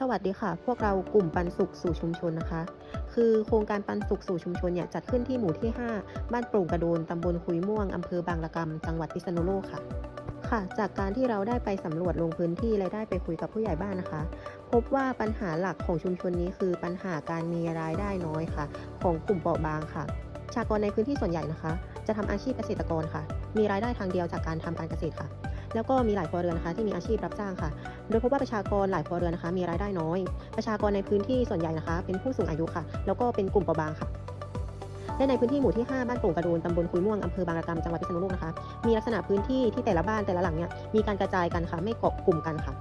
สวัสดีค่ะ พวกเรากลุ่มปันสุขสู่ชุมชนนะคะ คือโครงการปันสุขสู่ชุมชนเนี่ยจัดขึ้นที่หมู่ที่ 5 บ้านโปร่งกระโดนตำบลคุยม่วงอำเภอบางละกำจังหวัดพิษณุโลกค่ะ ค่ะ จากการที่เราได้ไปสำรวจลงพื้นที่และได้ไปคุยกับผู้ใหญ่บ้านนะคะ พบว่าปัญหาหลักของชุมชนนี้คือปัญหาการมีรายได้น้อยค่ะ ของกลุ่มเปราะบางค่ะ ชากรในพื้นที่ส่วนใหญ่นะคะ จะทำอาชีพเกษตรกรค่ะ มีรายได้ทางเดียวจากการทำการเกษตรค่ะ แล้วก็มีหลายครัวเรือนนะคะที่มีอาชีพรับจ้างค่ะ โดยพบว่าประชากรหลายครัวเรือนนะคะ มีรายได้น้อย ประชากรในพื้นที่ส่วนใหญ่นะคะ เป็นผู้สูงอายุค่ะ แล้วก็เป็นกลุ่มเปราะบางค่ะและในพื้นที่หมู่ที่ 5 บ้านโป่งกระโดนตำบลคุยม่วงอำเภอบางระกำจังหวัดพิษณุโลกนะคะ มีลักษณะพื้นที่ที่แต่ละบ้านแต่ละหลังเนี่ยมีการกระจายกันค่ะ ไม่เกาะกลุ่มกันค่ะ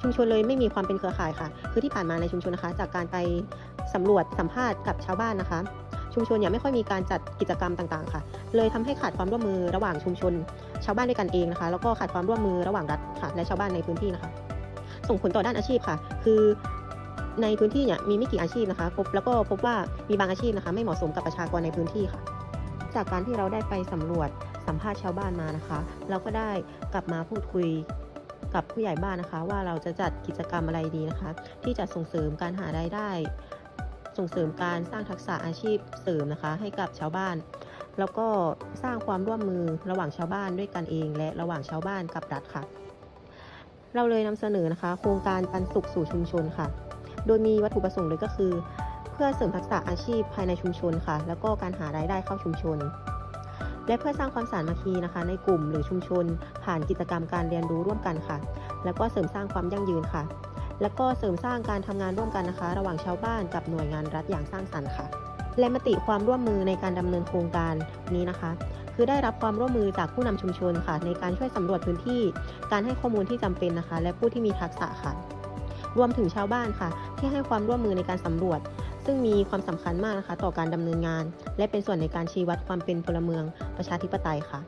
ชุมชนเลยไม่มีความเป็นเครือข่ายค่ะ คือที่ผ่านมาในชุมชนนะคะ จากการไปสำรวจสัมภาษณ์กับชาวบ้านนะคะ ชุมชนเนี่ยไม่ค่อยมีการจัดกิจกรรมต่างๆ ค่ะ เลยทำให้ขาดความร่วมมือระหว่างชุมชน ชาวบ้านด้วยกันเองนะคะ แล้วก็ขาดความร่วมมือระหว่างรัฐค่ะ และชาวบ้านในพื้นที่นะคะ ส่งผลต่อด้านอาชีพค่ะ คือในพื้นที่เนี่ยมีไม่กี่อาชีพนะคะพบแล้วก็พบว่ามีบางอาชีพนะคะ ไม่เหมาะสมกับประชากรในพื้นที่ค่ะ จากการที่เราได้ไปสำรวจสัมภาษณ์ชาวบ้านมานะคะ เราก็ได้กลับมาพูดคุยกับผู้ใหญ่บ้านนะคะ ว่าเราจะจัดกิจกรรมอะไรดีนะคะ ที่จะส่งเสริมการหารายได้ ส่งเสริมการสร้างทักษะอาชีพเสริมนะคะ ให้กับชาวบ้าน แล้วก็สร้างความร่วมมือระหว่างชาวบ้านด้วยกันเอง และระหว่างชาวบ้านกับรัฐค่ะ เราเลยนำเสนอนะคะ โครงการปันสุขสู่ชุมชนค่ะ โดยมีวัตถุประสงค์เลยก็คือ เพื่อเสริมทักษะอาชีพภายในชุมชนค่ะ แล้วก็การหารายได้เข้าชุมชนและเพื่อสร้างความสามัคคีนะคะ ในกลุ่มหรือชุมชน ผ่านกิจกรรมการเรียนรู้ร่วมกันค่ะ แล้วก็เสริมสร้างความยั่งยืนค่ะ แล้วก็เสริมสร้างการทำงานร่วมกันนะคะ ระหว่างชาวบ้านกับหน่วยงานรัฐอย่างสร้างสรรค์ค่ะ และมติความร่วมมือในการดำเนินโครงการนี้นะคะ คือได้รับความร่วมมือจากผู้นำชุมชนค่ะ ในการช่วยสำรวจพื้นที่ การให้ข้อมูลที่จำเป็นนะคะ และผู้ที่มีทักษะค่ะรวมถึงชาวบ้านค่ะ ที่ให้ความร่วมมือในการสำรวจ ซึ่งมีความสำคัญมากนะคะ ต่อการดำเนินงาน และเป็นส่วนในการชี้วัดความเป็นพลเมืองประชาธิปไตยค่ะ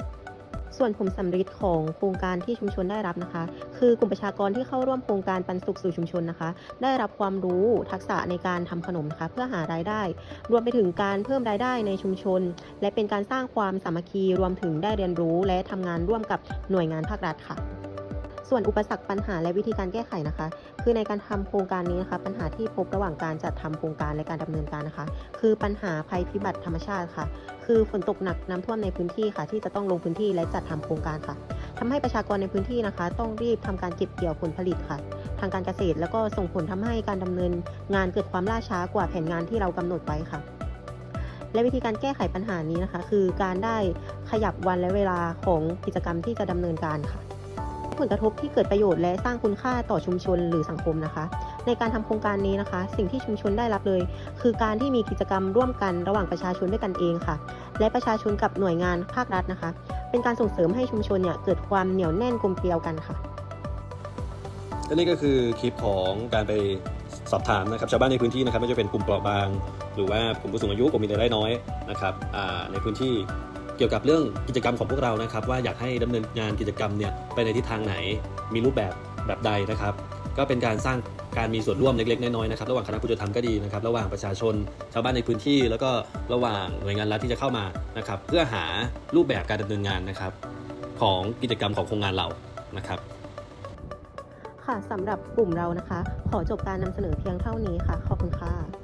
ส่วนผลสำฤทธิ์ของโครงการที่ชุมชนได้รับนะคะ คือกลุ่มประชากรที่เข้าร่วมโครงการปันสุขสู่ชุมชนนะคะ ได้รับความรู้ทักษะในการทำขนมนะคะ เพื่อหารายได้ รวมไปถึงการเพิ่มรายได้ในชุมชน และเป็นการสร้างความสามัคคีรวมถึงได้เรียนรู้ และทำงานร่วมกับหน่วยงานภาครัฐค่ะ ส่วนอุปสรรคปัญหาและวิธีการแก้ไขนะคะ คือในการทำโครงการนี้นะคะปัญหาที่พบระหว่างการจัดทำโครงการและการดำเนินการนะคะ คือปัญหาภัยพิบัติธรรมชาติค่ะ คือฝนตกหนักน้ำท่วมในพื้นที่ค่ะ ที่จะต้องลงพื้นที่และจัดทำโครงการค่ะทำให้ประชากรในพื้นที่นะคะ ต้องรีบทำการเก็บเกี่ยวผลผลิตค่ะ ทางการเกษตรแล้วก็ส่งผลทำให้การดำเนินงานเกิดความล่าช้ากว่าแผนงานที่เรากำหนดไว้ค่ะและวิธีการแก้ไขปัญหานี้นะคะ คือการได้ขยับวันและเวลาของกิจกรรมที่จะดำเนินการค่ะ ผลกระทบที่เกิดประโยชน์และสร้างคุณค่าต่อชุมชนหรือสังคมนะคะ ในการทำโครงการนี้นะคะ สิ่งที่ชุมชนได้รับเลย คือการที่มีกิจกรรมร่วมกันระหว่างประชาชนด้วยกันเองค่ะ และประชาชนกับหน่วยงานภาครัฐนะคะ เป็นการส่งเสริมให้ชุมชนเนี่ยเกิดความเหนียวแน่นกลมเกลียวกันค่ะและนี่ก็คือคลิปของการไปสอบถามนะครับชาวบ้านในพื้นที่นะครับไม่ว่าจะเป็นกลุ่มเปราะบาง หรือว่ากลุ่มผู้สูงอายุกลุ่มมีรายได้น้อยนะครับในพื้นที่ เกี่ยวกับเรื่องกิจกรรมของพวกเรานะครับ ว่าอยากให้ดำเนินงานกิจกรรมเนี่ยไปในทิศทางไหน มีรูปแบบแบบใดนะครับ ก็เป็นการสร้างการมีส่วนร่วมเล็กๆน้อยๆนะครับระหว่างคณะผู้จัดทำก็ดีนะครับ ระหว่างประชาชนชาวบ้านในพื้นที่ แล้วก็ระหว่างหน่วยงานรัฐที่จะเข้ามานะครับ เพื่อหารูปแบบการดำเนินงานนะครับ ของกิจกรรมของโครงงานเรานะครับค่ะสำหรับกลุ่มเรานะคะ ขอจบการนำเสนอเพียงเท่านี้ค่ะ ขอบคุณค่ะ